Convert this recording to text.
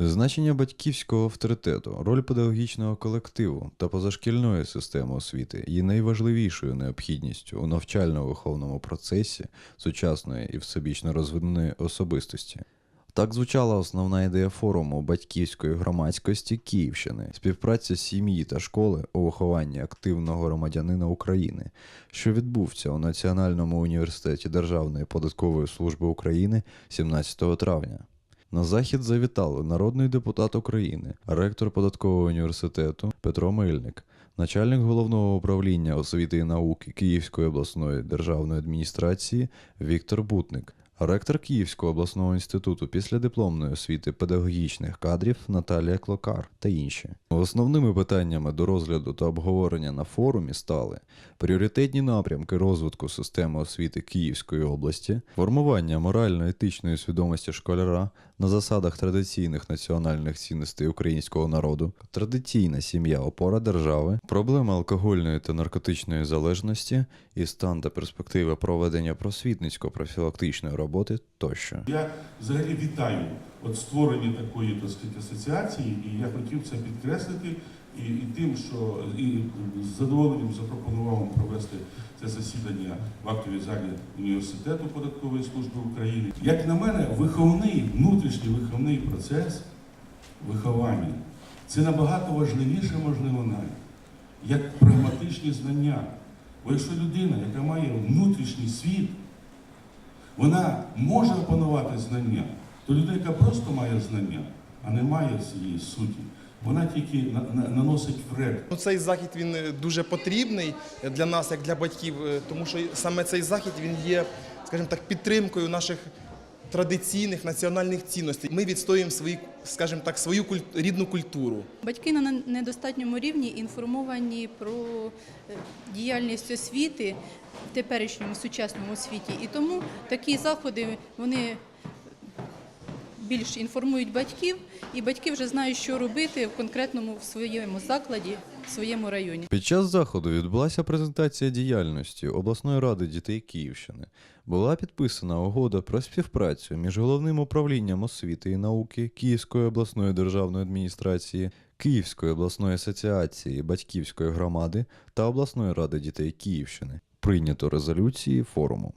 Значення батьківського авторитету, роль педагогічного колективу та позашкільної системи освіти є найважливішою необхідністю у навчально-виховному процесі сучасної і всебічно розвиненої особистості. Так звучала основна ідея форуму батьківської громадськості Київщини, співпраця сім'ї та школи у вихованні активного громадянина України, що відбувся у Національному університеті Державної податкової служби України 17 травня. На захід завітали народний депутат України, ректор податкового університету Петро Мельник, начальник головного управління освіти і науки Київської обласної державної адміністрації Віктор Бутник, ректор Київського обласного інституту післядипломної освіти педагогічних кадрів Наталія Клокар та інші. Основними питаннями до розгляду та обговорення на форумі стали пріоритетні напрямки розвитку системи освіти Київської області, формування морально-етичної свідомості школяра на засадах традиційних національних цінностей українського народу, традиційна сім'я опора держави, проблема алкогольної та наркотичної залежності і стан та перспективи проведення просвітницько-профілактичної роботи тощо. Я взагалі вітаю от створення такої так сказати, асоціації, і я хотів це підкреслити і, і тим, що і з задоволенням запропонував провести це засідання в актовій залі університету податкової служби України. Як на мене, виховний, внутрішній виховний процес виховання це набагато важливіше, можливо, навіть як прагматичні знання. Бо якщо людина, яка має внутрішній світ, вона може опанувати знання, то людина, яка просто має знання, а не має цієї суті, вона тільки на- на- наносить вред. Ну, цей захід він е, дуже потрібний для нас, як для батьків, е, тому що саме цей захід він є, скажімо так, підтримкою наших традиційних національних цінностей. Ми відстоюємо свої, скажімо так, свою рідну культуру. Батьки на недостатньому рівні інформовані про е, діяльність освіти в теперішньому сучасному світі. І тому такі заходи вони більш інформують батьків, і батьки вже знають, що робити в конкретному в своєму закладі, в своєму районі. Під час заходу відбулася презентація діяльності обласної ради дітей Київщини. Була підписана угода про співпрацю між головним управлінням освіти і науки Київської обласної державної адміністрації, Київської обласної асоціації батьківської громади та обласної ради дітей Київщини. Прийнято резолюції форуму.